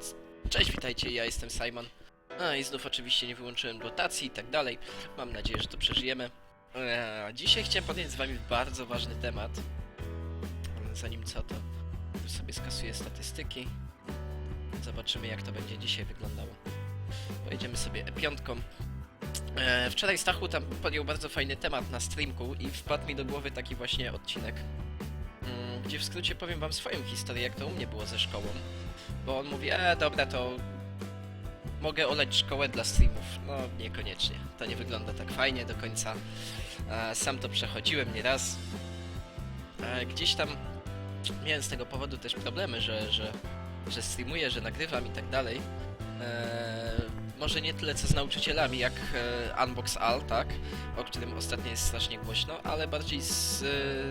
więc cześć, witajcie, ja jestem Simon. No i znów oczywiście nie wyłączyłem rotacji i tak dalej. Mam nadzieję, że to przeżyjemy. Eee, dzisiaj chciałem podjąć z wami bardzo ważny temat. Zanim co, to sobie skasuję statystyki. Zobaczymy, jak to będzie dzisiaj wyglądało. Pojedziemy sobie E5. Eee, wczoraj Stachu tam podjął bardzo fajny temat na streamku i wpadł mi do głowy taki właśnie odcinek, gdzie w skrócie powiem wam swoją historię, jak to u mnie było ze szkołą. Bo on mówi, e, dobra, to mogę olać szkołę dla streamów. No, niekoniecznie. To nie wygląda tak fajnie do końca. E, sam to przechodziłem nieraz. E, gdzieś tam miałem z tego powodu też problemy, że, że, że streamuję, że nagrywam i tak dalej. E, może nie tyle co z nauczycielami, jak e, Unbox All, tak? O którym ostatnio jest strasznie głośno, ale bardziej z,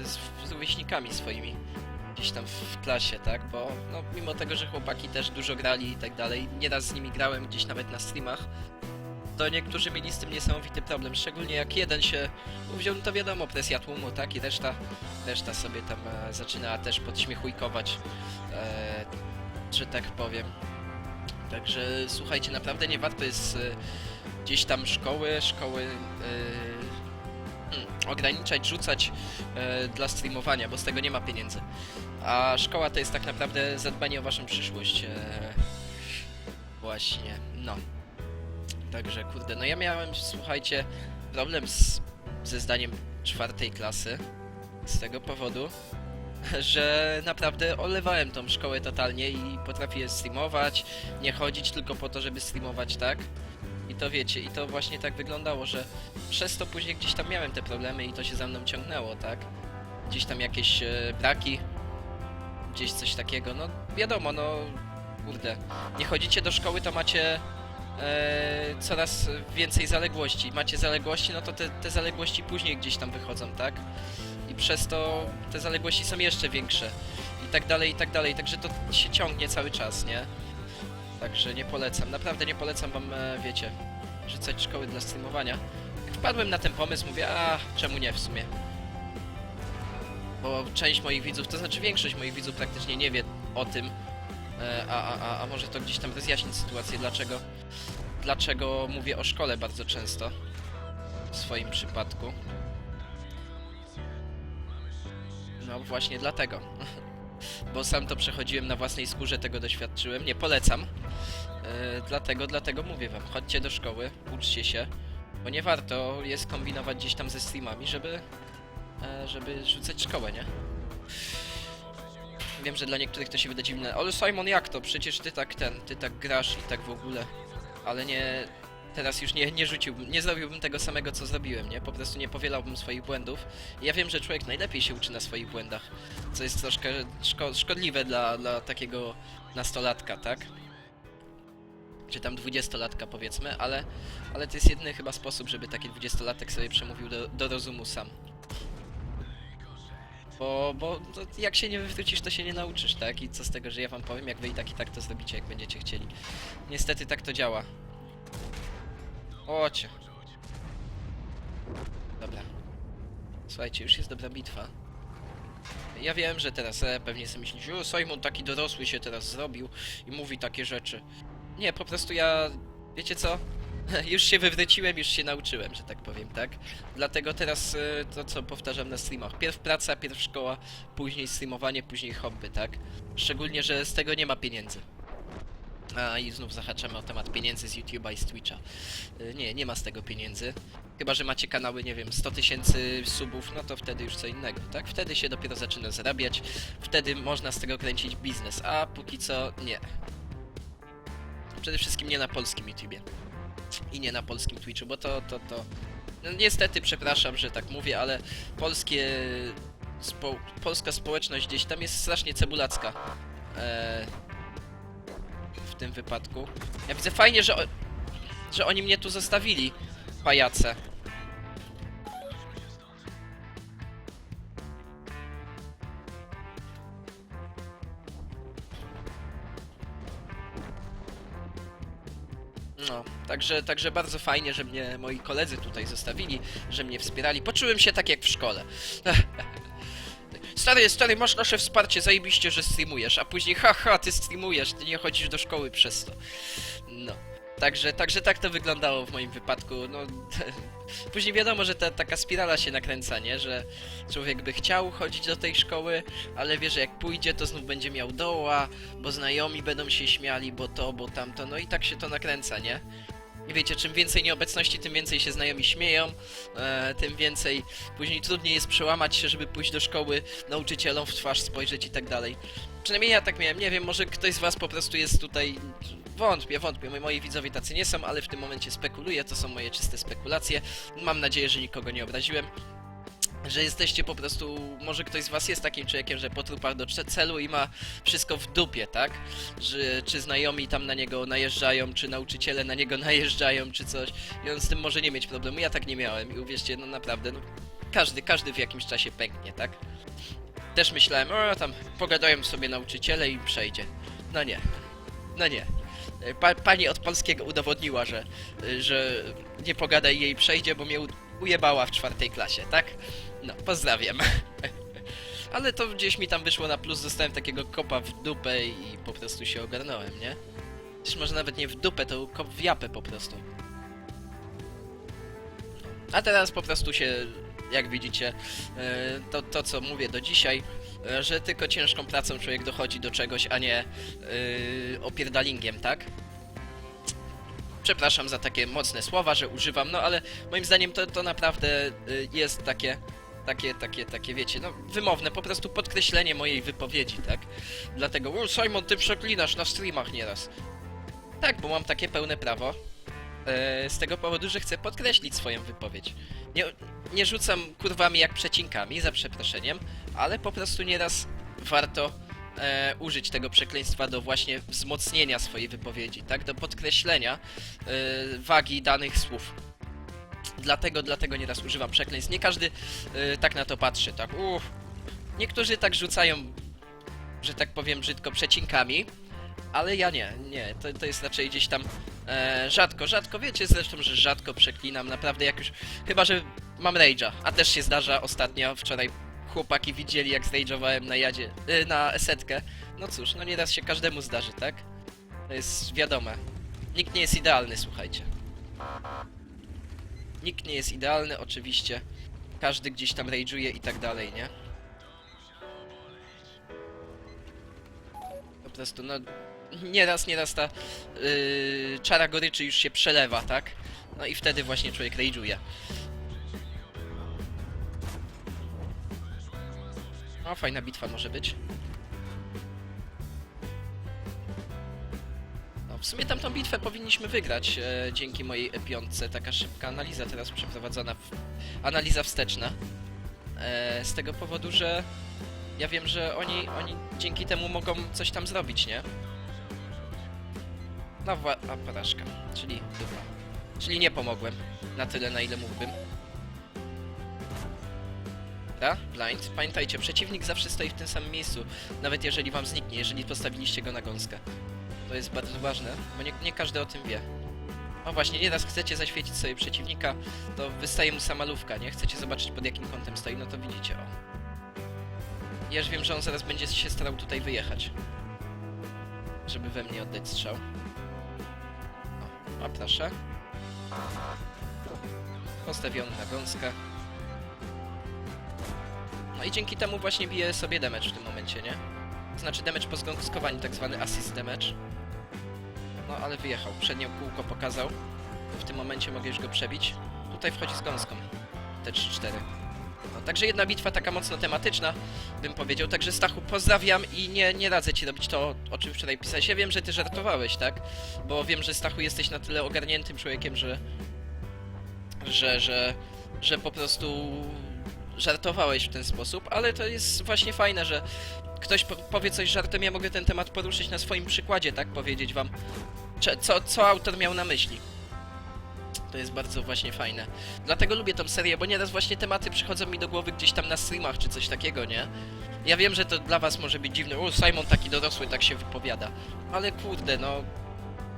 z, z rówieśnikami swoimi gdzieś tam w klasie, tak? Bo no, mimo tego, że chłopaki też dużo grali i tak dalej, nieraz z nimi grałem gdzieś nawet na streamach, to niektórzy mieli z tym niesamowity problem, szczególnie jak jeden się uwziął, no to wiadomo, presja tłumu, tak? I reszta, reszta sobie tam e, zaczyna też podśmiechujkować, e, że tak powiem. Także słuchajcie, naprawdę nie warto jest e, gdzieś tam szkoły, szkoły e, mm, ograniczać, rzucać e, dla streamowania, bo z tego nie ma pieniędzy. A szkoła to jest tak naprawdę zadbanie o waszą przyszłość. E, właśnie, no. Także kurde, no ja miałem, słuchajcie, problem z, ze zdaniem czwartej klasy. Z tego powodu, że naprawdę olewałem tą szkołę totalnie i potrafię streamować, nie chodzić tylko po to, żeby streamować, tak? I to wiecie, i to właśnie tak wyglądało, że przez to później gdzieś tam miałem te problemy i to się za mną ciągnęło, tak? Gdzieś tam jakieś e, braki, gdzieś coś takiego, no wiadomo, no kurde, nie chodzicie do szkoły, to macie e, coraz więcej zaległości. Macie zaległości, no to te, te zaległości później gdzieś tam wychodzą, tak? Przez to te zaległości są jeszcze większe. I tak dalej, i tak dalej, także to się ciągnie cały czas, nie? Także nie polecam, naprawdę nie polecam wam, e, wiecie, rzucać szkoły dla streamowania. Jak wpadłem na ten pomysł, mówię, a czemu nie w sumie? Bo część moich widzów, to znaczy większość moich widzów praktycznie nie wie o tym, e, a, a, a, a może to gdzieś tam rozjaśnić sytuację, dlaczego, dlaczego mówię o szkole bardzo często w swoim przypadku. Właśnie dlatego. Bo sam to przechodziłem na własnej skórze, tego doświadczyłem. Nie polecam. E, dlatego, dlatego mówię wam, chodźcie do szkoły, uczcie się, bo nie warto jest kombinować gdzieś tam ze streamami, żeby, e, żeby rzucać szkołę, nie? Wiem, że dla niektórych to się wyda dziwne, ale Simon jak to? Przecież ty tak ten, ty tak grasz i tak w ogóle. Ale nie, teraz już nie, nie rzuciłbym, nie zrobiłbym tego samego, co zrobiłem, nie? Po prostu nie powielałbym swoich błędów. Ja wiem, że człowiek najlepiej się uczy na swoich błędach, co jest troszkę szko szkodliwe dla, dla takiego nastolatka, tak? Czy tam dwudziestolatka powiedzmy, ale, ale to jest jedyny chyba sposób, żeby taki dwudziestolatek sobie przemówił do, do rozumu sam. Bo, bo jak się nie wywrócisz, to się nie nauczysz, tak? I co z tego, że ja wam powiem, jak wy i tak i tak to zrobicie, jak będziecie chcieli. Niestety tak to działa. Ocie. Dobra. Słuchajcie, już jest dobra bitwa. Ja wiem, że teraz e, pewnie sobie myślicie, o Simon taki dorosły się teraz zrobił i mówi takie rzeczy. Nie, po prostu ja... Wiecie co? już się wywróciłem, już się nauczyłem, że tak powiem, tak? Dlatego teraz e, to, co powtarzam na streamach. Pierw praca, pierw szkoła, później streamowanie, później hobby, tak? Szczególnie, że z tego nie ma pieniędzy. A i znów zahaczamy o temat pieniędzy z YouTube'a i z Twitcha. Y, Nie, nie ma z tego pieniędzy. Chyba, że macie kanały, nie wiem, 100 tysięcy subów, no to wtedy już co innego, tak? Wtedy się dopiero zaczyna zarabiać, wtedy można z tego kręcić biznes, a póki co nie. Przede wszystkim nie na polskim YouTubie. I nie na polskim Twitchu, bo to, to, to... No niestety, przepraszam, że tak mówię, ale polskie... Spo... Polska społeczność gdzieś tam jest strasznie cebulacka. Eee, tym wypadku. Ja widzę fajnie, że, o, że oni mnie tu zostawili, pajace. No, także, także bardzo fajnie, że mnie moi koledzy tutaj zostawili, że mnie wspierali. Poczułem się tak jak w szkole. Stary, stary, masz nasze wsparcie, zajebiście, że streamujesz, a później haha, ty streamujesz, ty nie chodzisz do szkoły przez to. No. Także, także tak to wyglądało w moim wypadku, no... Później wiadomo, że ta taka spirala się nakręca, nie? Że człowiek by chciał chodzić do tej szkoły, ale wie, że jak pójdzie, to znów będzie miał doła, bo znajomi będą się śmiali, bo to, bo tamto, no i tak się to nakręca, nie? I wiecie, czym więcej nieobecności, tym więcej się znajomi śmieją, e, tym więcej później trudniej jest przełamać się, żeby pójść do szkoły, nauczycielom w twarz spojrzeć i tak dalej. Przynajmniej ja tak miałem, nie wiem, może ktoś z was po prostu jest tutaj... Wątpię, wątpię, moi, moi widzowie tacy nie są, ale w tym momencie spekuluję, to są moje czyste spekulacje. Mam nadzieję, że nikogo nie obraziłem. Że jesteście po prostu, może ktoś z was jest takim człowiekiem, że po trupach do celu i ma wszystko w dupie, tak? Że czy znajomi tam na niego najeżdżają, czy nauczyciele na niego najeżdżają, czy coś. I on z tym może nie mieć problemu. Ja tak nie miałem i uwierzcie, no naprawdę, no każdy, każdy w jakimś czasie pęknie, tak? Też myślałem, o tam pogadają sobie nauczyciele i przejdzie. No nie. No nie. Pa, pani od polskiego udowodniła, że, że nie pogadaj jej przejdzie, bo mnie ujebała w czwartej klasie, tak? No, pozdrawiam. Ale to gdzieś mi tam wyszło na plus, dostałem takiego kopa w dupę i po prostu się ogarnąłem, nie? Też może nawet nie w dupę, to kop w japę po prostu. A teraz po prostu się, jak widzicie, e, to, to co mówię do dzisiaj, e, że tylko ciężką pracą człowiek dochodzi do czegoś, a nie yy, opierdalingiem, tak? Przepraszam za takie mocne słowa, że używam, no ale moim zdaniem to, to naprawdę jest takie, takie, takie, takie, wiecie, no wymowne, po prostu podkreślenie mojej wypowiedzi, tak? Dlatego, o Simon, ty przeklinasz na streamach nieraz. Tak, bo mam takie pełne prawo. e, z tego powodu, że chcę podkreślić swoją wypowiedź. Nie, nie rzucam kurwami jak przecinkami, za przeproszeniem, ale po prostu nieraz warto e, użyć tego przekleństwa do właśnie wzmocnienia swojej wypowiedzi, tak? Do podkreślenia e, wagi danych słów. Dlatego, dlatego nieraz używam przekleństw. Nie każdy e, tak na to patrzy, tak? Uff. Niektórzy tak rzucają, że tak powiem brzydko, przecinkami, ale ja nie, nie. To, to jest raczej gdzieś tam e, rzadko, rzadko. Wiecie zresztą, że rzadko przeklinam, naprawdę jak już... Chyba, że mam rage'a, a też się zdarza ostatnio, wczoraj chłopaki widzieli jak zrage'owałem na jadzie, y, na esetkę. No cóż, no nieraz się każdemu zdarzy, tak? To jest wiadome. Nikt nie jest idealny, słuchajcie. Nikt nie jest idealny, oczywiście. Każdy gdzieś tam rage'uje i tak dalej, nie? Po prostu, no... Nieraz, nieraz ta yy, czara goryczy już się przelewa, tak? No i wtedy właśnie człowiek rage'uje. O, fajna bitwa może być. Sumie tamtą bitwę powinniśmy wygrać e, dzięki mojej E5. Taka szybka analiza teraz przeprowadzona. W... Analiza wsteczna. E, z tego powodu, że ja wiem, że oni, oni dzięki temu mogą coś tam zrobić, nie? No, a porażka. Czyli dupa. Czyli nie pomogłem na tyle, na ile mógłbym. Dobra, blind. Pamiętajcie, przeciwnik zawsze stoi w tym samym miejscu, nawet jeżeli wam zniknie, jeżeli postawiliście go na gąskę. To jest bardzo ważne, bo nie, nie każdy o tym wie. O właśnie, nieraz chcecie zaświecić sobie przeciwnika, to wystaje mu samalówka, nie? Chcecie zobaczyć pod jakim kątem stoi, no to widzicie, o. Ja już wiem, że on zaraz będzie się starał tutaj wyjechać. Żeby we mnie oddać strzał. O, a proszę. Postawiony na gąskę. No i dzięki temu właśnie bije sobie damage w tym momencie, nie? Znaczy damage po zgąskowaniu, tak zwany assist damage. No ale wyjechał, przednie kółko pokazał. W tym momencie mogę już go przebić. Tutaj wchodzi z gąską. Te 3-4. No, także jedna bitwa taka mocno tematyczna, bym powiedział. Także Stachu, pozdrawiam i nie, nie radzę ci robić to, o czym wczoraj pisałeś. Ja wiem, że ty żartowałeś, tak? Bo wiem, że Stachu jesteś na tyle ogarniętym człowiekiem, że... Że, że... Że po prostu żartowałeś w ten sposób, ale to jest właśnie fajne, że ktoś po powie coś żartem, ja mogę ten temat poruszyć na swoim przykładzie, tak? Powiedzieć wam, co, co autor miał na myśli. To jest bardzo właśnie fajne. Dlatego lubię tą serię, bo nieraz właśnie tematy przychodzą mi do głowy gdzieś tam na streamach czy coś takiego, nie? Ja wiem, że to dla was może być dziwne. O, Simon taki dorosły tak się wypowiada. Ale kurde, no...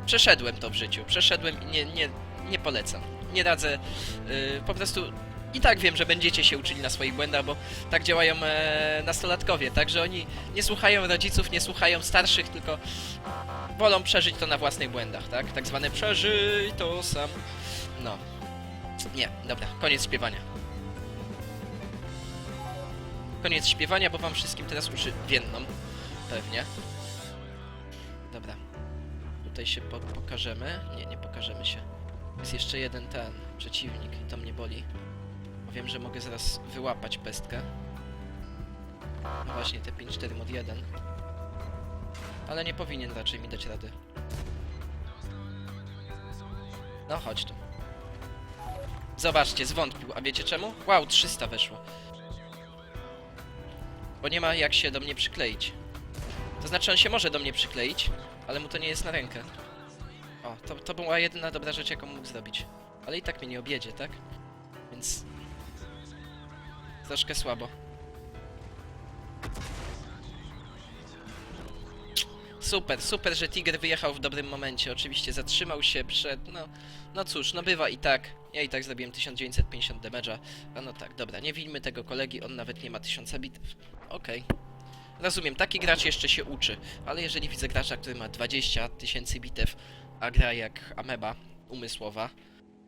Przeszedłem to w życiu. Przeszedłem i nie, nie, nie polecam. Nie radzę. Yy, po prostu I tak wiem, że będziecie się uczyli na swoich błędach, bo tak działają e, nastolatkowie, tak, że oni nie słuchają rodziców, nie słuchają starszych, tylko wolą przeżyć to na własnych błędach, tak? Tak zwane przeżyj to sam. No. Nie, dobra, koniec śpiewania. Koniec śpiewania, bo wam wszystkim teraz uszy więdną. Pewnie. Dobra. Tutaj się po pokażemy. Nie, nie pokażemy się. Jest jeszcze jeden ten przeciwnik i to mnie boli. Wiem, że mogę zaraz wyłapać pestkę. No właśnie, te 5-4 mod 1. Ale nie powinien raczej mi dać rady. No chodź tu. Zobaczcie, zwątpił. A wiecie czemu? Wow, 300 weszło. Bo nie ma jak się do mnie przykleić. To znaczy on się może do mnie przykleić, ale mu to nie jest na rękę. O, to, to była jedyna dobra rzecz, jaką mógł zrobić. Ale i tak mnie nie objedzie, tak? Więc... Troszkę słabo. Super, super, że Tiger wyjechał w dobrym momencie. Oczywiście zatrzymał się przed... No, no cóż, no bywa i tak. Ja i tak zrobiłem 1950 damage'a. A no tak, dobra, nie winmy tego kolegi, on nawet nie ma 1000 bitew. Okej. Rozumiem, taki gracz jeszcze się uczy, ale jeżeli widzę gracza, który ma 20 tysięcy bitew, a gra jak ameba umysłowa,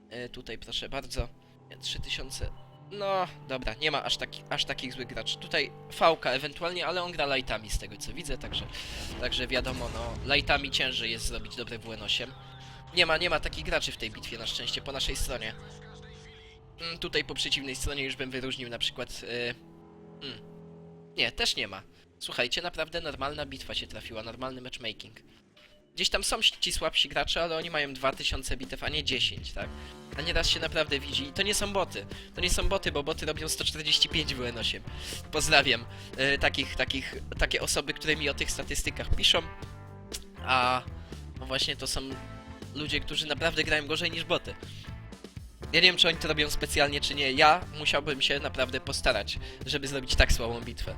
e, tutaj proszę bardzo, nie, 3000, no dobra, nie ma aż, taki, aż takich złych graczy. Tutaj Fałka ewentualnie, ale on gra lightami z tego co widzę, także, także wiadomo, no, lightami ciężej jest zrobić dobre WN8. Nie ma, nie ma takich graczy w tej bitwie na szczęście po naszej stronie. Mm, Tutaj po przeciwnej stronie już bym wyróżnił na przykład... mm, nie, też nie ma. Słuchajcie, naprawdę normalna bitwa się trafiła, normalny matchmaking. Gdzieś tam są ci słabsi gracze, ale oni mają 2000 bitew, a nie 10, tak? A nieraz się naprawdę widzi. I to nie są boty. To nie są boty, bo boty robią 145 w WN8. Pozdrawiam e, takich, takich, takie osoby, które mi o tych statystykach piszą. A no właśnie to są ludzie, którzy naprawdę grają gorzej niż boty. Ja nie wiem, czy oni to robią specjalnie, czy nie. Ja musiałbym się naprawdę postarać, żeby zrobić tak słabą bitwę.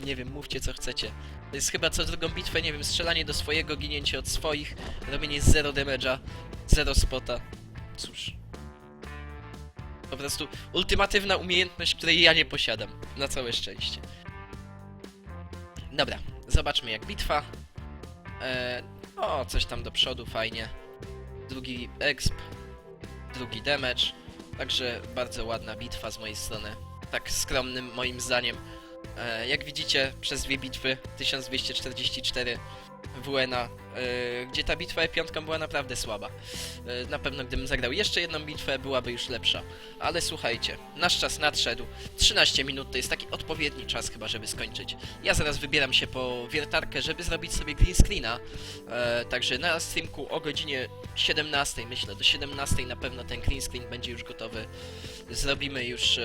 Nie wiem, mówcie co chcecie. To jest chyba co drugą bitwę, nie wiem, strzelanie do swojego, ginięcie od swoich, robienie zero damage'a, zero spota. Cóż. Po prostu ultimatywna umiejętność, której ja nie posiadam. Na całe szczęście. Dobra, zobaczmy jak bitwa. Eee, o, coś tam do przodu, fajnie. Drugi exp, drugi damage. Także bardzo ładna bitwa z mojej strony. Tak skromnym moim zdaniem. E, jak widzicie, przez dwie bitwy 1244 WN-a, e, gdzie ta bitwa E5 była naprawdę słaba. E, na pewno gdybym zagrał jeszcze jedną bitwę, byłaby już lepsza. Ale słuchajcie, nasz czas nadszedł. 13 minut to jest taki odpowiedni czas chyba, żeby skończyć. Ja zaraz wybieram się po wiertarkę, żeby zrobić sobie green screena. Także na streamku o godzinie 17, myślę, do 17 na pewno ten green screen będzie już gotowy. Zrobimy już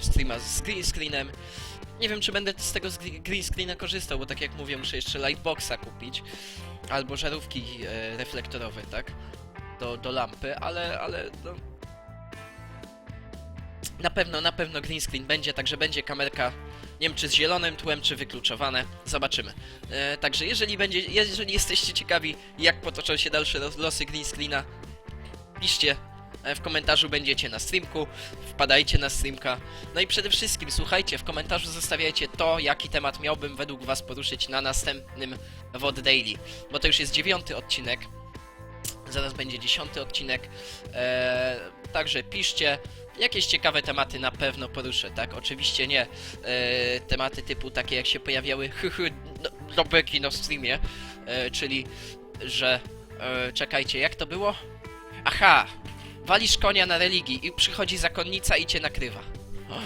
streama z green screenem. Nie wiem, czy będę z tego green screena korzystał, bo tak jak mówię, muszę jeszcze lightboxa kupić. Albo żarówki e, reflektorowe, tak? Do, do lampy, ale, ale no... Na pewno, na pewno green screen będzie, także będzie kamerka, nie wiem czy z zielonym tłem, czy wykluczowane, zobaczymy. E, także jeżeli będzie, jeżeli jesteście ciekawi, jak potoczą się dalsze los- losy green screena, piszcie w komentarzu będziecie na streamku, wpadajcie na streamka. No i przede wszystkim słuchajcie, w komentarzu zostawiajcie to, jaki temat miałbym według was poruszyć na następnym WOD Daily, bo to już jest dziewiąty odcinek. Zaraz będzie dziesiąty odcinek. Eee, także piszcie. Jakieś ciekawe tematy na pewno poruszę, tak? Oczywiście nie eee, tematy typu takie jak się pojawiały hyhy no, na streamie, eee, czyli że czekajcie, jak to było? Aha, walisz konia na religii i przychodzi zakonnica i cię nakrywa. O,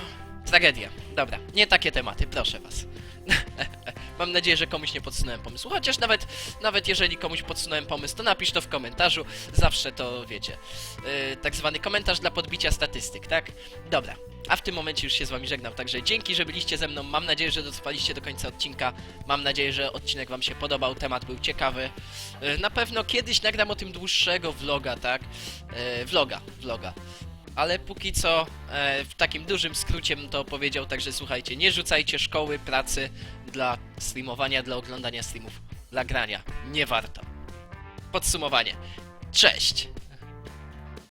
tragedia. Dobra, nie takie tematy, proszę was. Mam nadzieję, że komuś nie podsunąłem pomysłu. Chociaż nawet, nawet jeżeli komuś podsunąłem pomysł, to napisz to w komentarzu. Zawsze to wiecie. Yy, tak zwany komentarz dla podbicia statystyk, tak? Dobra. A w tym momencie już się z wami żegnam, także dzięki, że byliście ze mną. Mam nadzieję, że dotrwaliście do końca odcinka. Mam nadzieję, że odcinek wam się podobał, temat był ciekawy. Yy, na pewno kiedyś nagram o tym dłuższego vloga, tak? Yy, vloga, vloga. Ale póki co, e, w takim dużym skrócie to powiedział, także słuchajcie, nie rzucajcie szkoły, pracy dla streamowania, dla oglądania streamów, dla grania. Nie warto. Podsumowanie. Cześć!